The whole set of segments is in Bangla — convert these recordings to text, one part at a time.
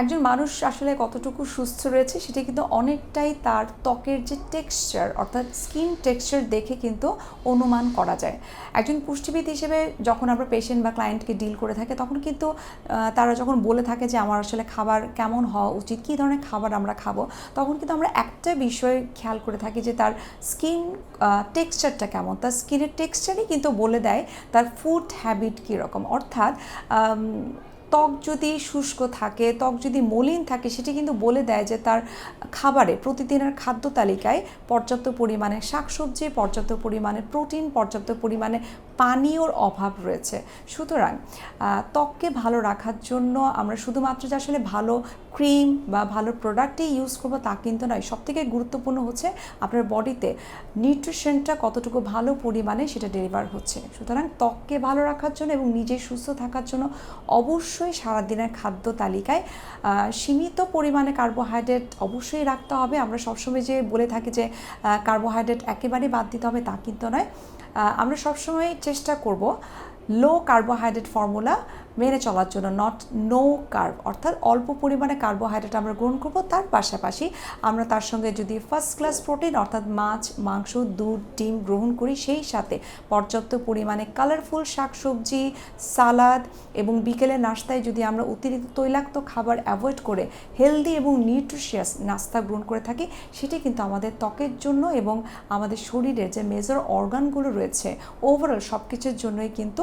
একজন মানুষ আসলে কতটুকু সুস্থ রয়েছে সেটা কিন্তু অনেকটাই তার ত্বকের যে টেক্সচার অর্থাৎ স্কিন টেক্সচার দেখে কিন্তু অনুমান করা যায়। একজন পুষ্টিবিদ হিসেবে যখন আমরা পেশেন্ট বা ক্লায়েন্টকে ডিল করে থাকে, তখন কিন্তু তারা যখন বলে থাকে যে আমার আসলে খাবার কেমন হওয়া উচিত, কী ধরনের খাবার আমরা খাব, তখন কিন্তু আমরা একটা বিষয় খেয়াল করে থাকি যে তার স্কিন টেক্সচারটা কেমন। তার স্কিনের টেক্সচারই কিন্তু বলে দেয় তার ফুড হ্যাবিট কীরকম। অর্থাৎ ত্বক যদি শুষ্ক থাকে, ত্বক যদি মলিন থাকে, সেটি কিন্তু বলে দেয় যে তার খাবারে প্রতিদিনের খাদ্য তালিকায় পর্যাপ্ত পরিমাণে শাকসবজি, পর্যাপ্ত পরিমাণে প্রোটিন, পর্যাপ্ত পরিমাণে পানীয়র অভাব রয়েছে। সুতরাং ত্বককে ভালো রাখার জন্য আমরা শুধুমাত্র যে আসলে ভালো ক্রিম বা ভালো প্রোডাক্টই ইউজ করব তা কিন্তু নয়, সবথেকে গুরুত্বপূর্ণ হচ্ছে আপনার বডিতে নিউট্রিশনটা কতটুকু ভালো পরিমাণে সেটা ডেলিভার হচ্ছে। সুতরাং ত্বককে ভালো রাখার জন্য এবং নিজে সুস্থ থাকার জন্য অবশ্যই সারাদিনের খাদ্য তালিকায় সীমিত পরিমাণে কার্বোহাইড্রেট অবশ্যই রাখতে হবে। আমরা সবসময় যে বলে থাকি যে কার্বোহাইড্রেট একেবারেই বাদ দিতে হবে তা কিন্তু নয়। আমরা সবসময় চেষ্টা করব লো কার্বোহাইড্রেট ফর্মুলা মেনে চলার জন্য নট নো কার্ব অর্থাৎ অল্প পরিমাণে কার্বোহাইড্রেট আমরা গ্রহণ করব। তার পাশাপাশি আমরা তার সঙ্গে যদি ফার্স্ট ক্লাস প্রোটিন অর্থাৎ মাছ, মাংস, দুধ, ডিম গ্রহণ করি, সেই সাথে পর্যাপ্ত পরিমাণে কালারফুল শাকসবজি সালাদ এবং বিকেলের নাস্তায় যদি আমরা অতিরিক্ত তৈলাক্ত খাবার অ্যাভয়েড করে হেলদি এবং নিউট্রিশিয়াস নাস্তা গ্রহণ করে থাকি, সেটি কিন্তু আমাদের ত্বকের জন্য এবং আমাদের শরীরের যে মেজর অর্গানগুলো রয়েছে ওভারঅল সব কিছুর জন্যই কিন্তু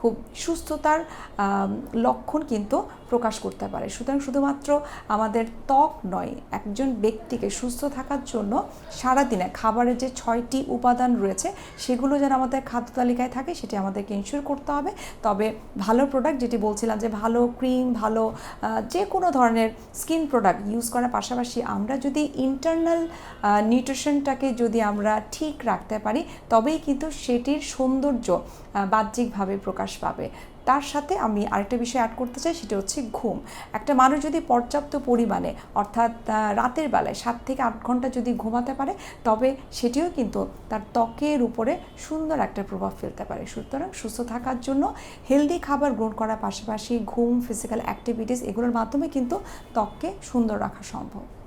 খুব সুস্থতার লক্ষণ কিন্তু প্রকাশ করতে পারে। সুতরাং শুধুমাত্র আমাদের ত্বক নয়, একজন ব্যক্তিকে সুস্থ থাকার জন্য সারাদিনে খাবারের যে ছয়টি উপাদান রয়েছে, সেগুলো যেন আমাদের খাদ্য তালিকায় থাকে, সেটি আমাদেরকে ইনশিওর করতে হবে। তবে ভালো প্রোডাক্ট যেটি বলছিলাম যে ভালো ক্রিম ভালো যে কোনো ধরনের স্কিন প্রোডাক্ট ইউজ করার পাশাপাশি আমরা যদি ইন্টারনাল নিউট্রিশনটাকে যদি আমরা ঠিক রাখতে পারি, তবেই কিন্তু সেটির সৌন্দর্য বাহ্যিকভাবে প্রকাশ পাবে। তার সাথে আমি আরেকটা বিষয় অ্যাড করতে চাই, সেটা হচ্ছে ঘুম। একটা মানুষ যদি পর্যাপ্ত পরিমাণে, অর্থাৎ রাতের বেলায় সাত থেকে আট ঘণ্টা যদি ঘুমাতে পারে, তবে সেটিও কিন্তু তার ত্বকের উপরে সুন্দর একটা প্রভাব ফেলতে পারে। সুতরাং সুস্থ থাকার জন্য হেলদি খাবার গ্রহণ করার পাশাপাশি ঘুম ফিজিক্যাল অ্যাক্টিভিটিস এগুলোর মাধ্যমে কিন্তু ত্বককে সুন্দর রাখা সম্ভব।